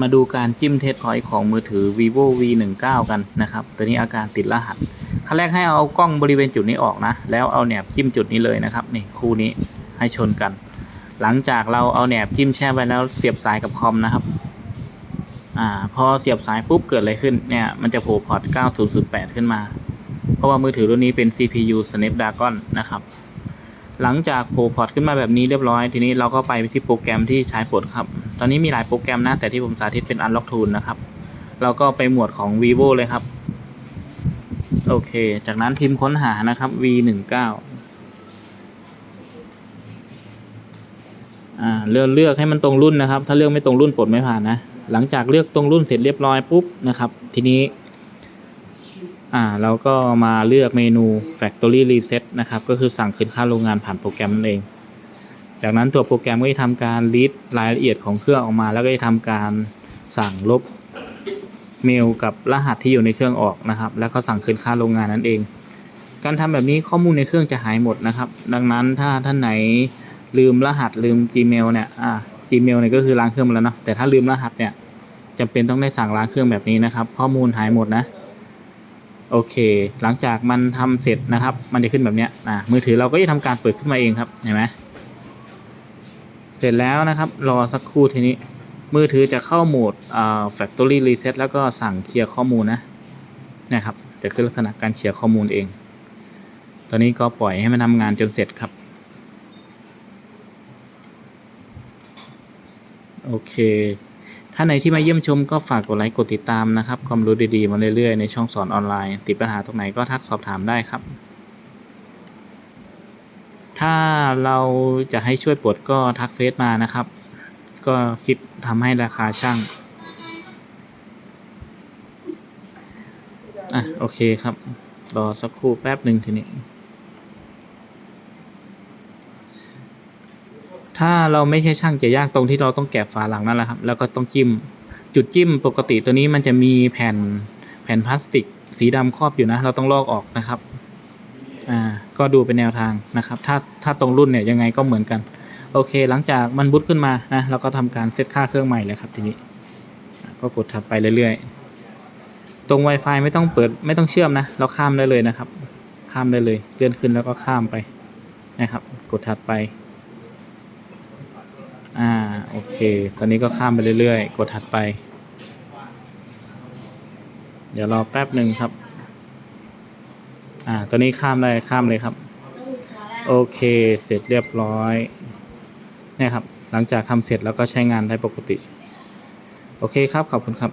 มาดูการจิ้มเทสพอยต์ของมือถือ vivo v 1 9กันนะครับ ตัวนี้อาการติดรหัส ขั้นแรกให้เอากล้องบริเวณจุดนี้ออกนะ แล้วเอาแหนบจิ้มจุดนี้เลยนะครับ นี่คู่นี้ให้ชนกัน หลังจากเราเอาแหนบจิ้มแช่ไว้แล้วเสียบสายกับคอมนะครับ อ่า พอเสียบสายปุ๊บเกิดอะไรขึ้น เนี่ย มันจะโผล่พอร์ต 9008 ขึ้นมา เพราะว่ามือถือรุ่นนี้เป็น CPU Snapdragon นะครับหลังจากโผล่พอร์ตขึ้นมาแบบนี้เรียบร้อย ทีนี้เราก็ไปที่โปรแกรมที่ใช้ปลดครับ ตอนนี้มีหลายโปรแกรมนะ แต่ที่ผมสาธิตเป็น Unlock Tool นะครับ เราก็ไปหมวดของ vivo เลยครับ โอเค จากนั้นพิมพ์ค้นหานะครับ v 1 9เลือกเลือกให้มันตรงรุ่นนะครับ ถ้าเลือกไม่ตรงรุ่นปลดไม่ผ่านนะ หลังจากเลือกตรงรุ่นเสร็จเรียบร้อยปุ๊บนะครับ ทีนี้ อ่าเราก็มาเลือกเมนู Factory Reset นะครับ ก็คือสั่งคืนค่าโรงงานผ่านโปรแกรมนั่นเอง จากนั้นตัวโปรแกรมก็จะทำการรีดรายละเอียดของเครื่องออกมา แล้วก็จะทำการสั่งลบเมลกับรหัสที่อยู่ในเครื่องออกนะครับ แล้วก็สั่งคืนค่าโรงงานนั่นเอง การทำแบบนี้ข้อมูลในเครื่องจะหายหมดนะครับ ดังนั้นถ้าท่านไหนลืมรหัสลืม Gmail เนี่ยอ่า Gmail เนี่ยก็คือล้างเครื่องไปแล้วเนาะแต่ถ้าลืมรหัสเนี่ยจำเป็นต้องได้สั่งล้างเครื่องแบบนี้นะครับ ข้อมูลหายหมดนะโอเค หลังจากมันทำเสร็จนะครับ มันจะขึ้นแบบเนี้ยอ่ามือถือเราก็จะทำการเปิดขึ้นมาเองครับเห็นไหม เสร็จแล้วนะครับ รอสักครู่ทีนี้ มือถือจะเข้าโหมดอ่า factory reset แล้วก็สั่งเคลียร์ข้อมูลนะนะครับจะขึ้นลักษณะการเคลียร์ข้อมูลเอง ตอนนี้ก็ปล่อยให้มันทำงานจนเสร็จครับ โอเค ถ้าไหนที่มาเยี่ยมชมก็ฝากกดไลค์กดติดตามนะครับ ความรู้ดีๆมาเรื่อยๆ ในช่องสอนออนไลน์ ติดปัญหาตรงไหนก็ทักสอบถามได้ครับ ถ้าเราจะให้ช่วยปลดก็ทักเฟซมานะครับ ก็คิดทำให้ราคาช่างอะโอเคครับ รอสักครู่แป๊บหนึ่งทีนี้ ถ้าเราไม่ใช่ช่างจะยากตรงที่เราต้องแกะฝาหลังนั่นแหละครับ แล้วก็ต้องจิ้ม จุดจิ้มปกติตัวนี้มันจะมีแผ่นแผ่นพลาสติก สีดำครอบอยู่นะ เราต้องลอกออกนะครับ อ่า ก็ดูเป็นแนวทางนะครับ ถ้าถ้าตรงรุ่นเนี่ยยังไงก็เหมือนกัน โอเค หลังจากมันบูตขึ้นมานะเราก็ทำการเซตค่าเครื่องใหม่เลยครับทีนี้อ่ก็กดถัดไปเรื่อยๆ ตรง Wi-Fi ไม่ต้องเปิดไม่ต้องเชื่อมนะ เราข้ามได้เลยนะครับ ข้ามได้เลย เลื่อนขึ้นแล้วก็ข้ามไปนะครับ กดถัดไป อ่า โอเค ตอนนี้ก็ข้ามไปเรื่อยๆ กดถัดไป เดี๋ยวรอแป๊บหนึ่งครับ อ่าตอนนี้ข้ามได้ข้ามเลยครับ โอเค เสร็จเรียบร้อย เนี่ยครับ หลังจากทำเสร็จแล้วก็ใช้งานได้ปกติ โอเคครับ ขอบคุณครับ